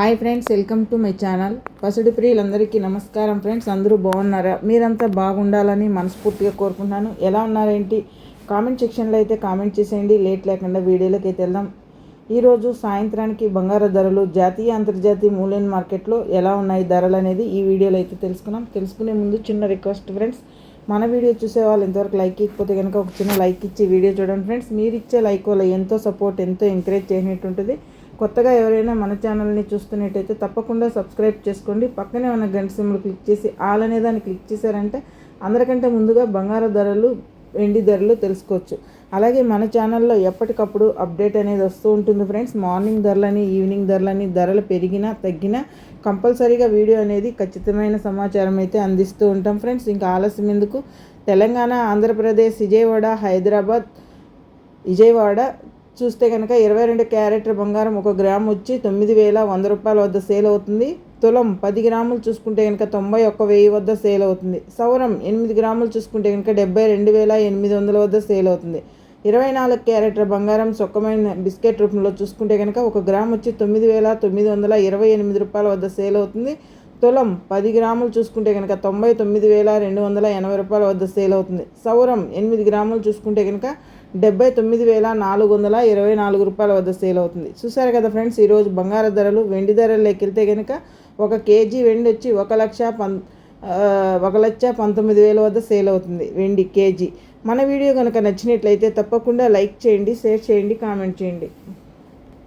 Hi friends welcome to my channel. పసుడి ప్రియులందరికీ నమస్కారం friends అందరూ బాగున్నారా? మీరంతా బాగుండాలని మనస్ఫూర్తిగా కోరుకుంటున్నాను. ఎలా ఉన్నారేంటి? కామెంట్ సెక్షన్లో అయితే కామెంట్ చేసేయండి. లేట్ లేకుండా వీడియోలోకి అయితే వెళ్దాం. ఈరోజు సాయంత్రానికి బంగారు ధరలు జాతీయ అంతర్జాతీయ మూలైన మార్కెట్లో ఎలా ఉన్నాయి ధరలు అనేది ఈ వీడియోలో అయితే తెలుసుకున్నాం. తెలుసుకునే ముందు చిన్న రిక్వెస్ట్ ఫ్రెండ్స్ మన వీడియో చూసే వాళ్ళు ఇంతవరకు లైక్ ఇవ్వకపోతే కనుక ఒక చిన్న లైక్ ఇచ్చి వీడియో చూడండి ఫ్రెండ్స్. మీరు ఇచ్చే లైక్ వల్ల ఎంతో సపోర్ట్ ఎంతో ఎంకరేజ్ చేసినట్టు ఉంటుంది కొత్తగా ఎవరైనా మన ఛానల్ని చూస్తున్నట్టయితే తప్పకుండా సబ్స్క్రైబ్ చేసుకోండి. పక్కనే ఉన్న గంట సింబల్ క్లిక్ చేసి ఆల్ అనే దాన్ని క్లిక్ చేశారంటే అందరికంటే ముందుగా బంగారు ధరలు వెండి ధరలు తెలుసుకోవచ్చు. అలాగే మన ఛానల్లో ఎప్పటికప్పుడు అప్డేట్ అనేది వస్తూ ఉంటుంది ఫ్రెండ్స్. మార్నింగ్ ధరలని ఈవినింగ్ ధరలని ధరలు పెరిగినా తగ్గినా కంపల్సరీగా వీడియో అనేది ఖచ్చితమైన సమాచారం అయితే అందిస్తూ ఉంటాం ఫ్రెండ్స్. ఇంకా ఆలస్యం ఎందుకు? తెలంగాణ ఆంధ్రప్రదేశ్ విజయవాడ హైదరాబాద్ విజయవాడ చూస్తే కనుక ఇరవై రెండు క్యారెట్ బంగారం ఒక గ్రామ్ వచ్చి తొమ్మిది వేల వంద రూపాయల వద్ద సేల్ అవుతుంది. తులం పది గ్రాములు చూసుకుంటే కనుక తొంభై ఒక్క వెయ్యి వద్ద సేల్ అవుతుంది. సౌరం ఎనిమిది గ్రాములు చూసుకుంటే కనుక డెబ్బై రెండు వేల ఎనిమిది వందల వద్ద సేల్ అవుతుంది. ఇరవై నాలుగు క్యారెట్ల బంగారం సొక్కమైన బిస్కెట్ రూపంలో చూసుకుంటే కనుక ఒక గ్రామ్ వచ్చి తొమ్మిది వేల తొమ్మిది వందల ఇరవై ఎనిమిది రూపాయల వద్ద సేల్ అవుతుంది. తులం పది గ్రాములు చూసుకుంటే కనుక తొంభై తొమ్మిది వేల రెండు వందల ఎనభై రూపాయల వద్ద సేల్ అవుతుంది. సౌరం ఎనిమిది గ్రాములు చూసుకుంటే కనుక డెబ్బై తొమ్మిది వేల నాలుగు వందల ఇరవై నాలుగు రూపాయల వద్ద సేల్ అవుతుంది. చూసారు కదా ఫ్రెండ్స్ ఈరోజు బంగారు ధరలు వెండి ధరలు వెళ్తే కనుక ఒక కేజీ వెండి వచ్చి ఒక లక్ష పం ఒక లక్ష పంతొమ్మిది వేల వద్ద సేల్ అవుతుంది వెండి కేజీ. మన వీడియో కనుక నచ్చినట్లయితే తప్పకుండా లైక్ చేయండి షేర్ చేయండి కామెంట్ చేయండి.